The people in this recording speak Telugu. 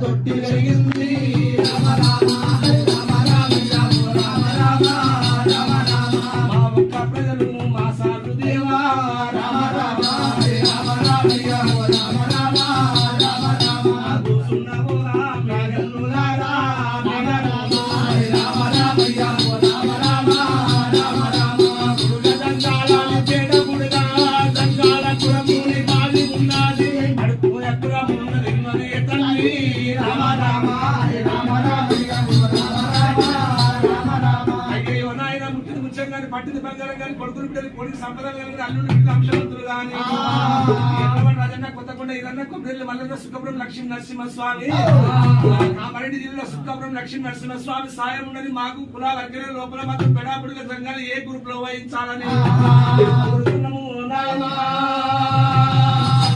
తొట్టి వెలిగింది రామ రామ రామ రామ రామ రామ రామ రామ మా ఒక్క ప్రజలు మా సాధు దేవా రామ రామ రామ రామ రామ ఓ రామ రామ రామ రామ పట్టిన బంగారం కానీ కొడుకులు బిడ్డలు కొడుకు సంపద కానీ అల్లుడు బిడ్డలు అంశవంతులు కానీ రాజన్న కొత్తకొండ ఇదన్న కొబ్బరిల్లు మల్లన్న సుఖపురం లక్ష్మీ నా కామారెడ్డి జిల్లా కపురం లక్ష్మీ నరసింహస్వామి సాయం ఉన్నది మాకు. కులా దగ్గర లోపల మాత్రం పెడాపుడుగ సంఘాలు ఏ గ్రూప్లో వహించాలని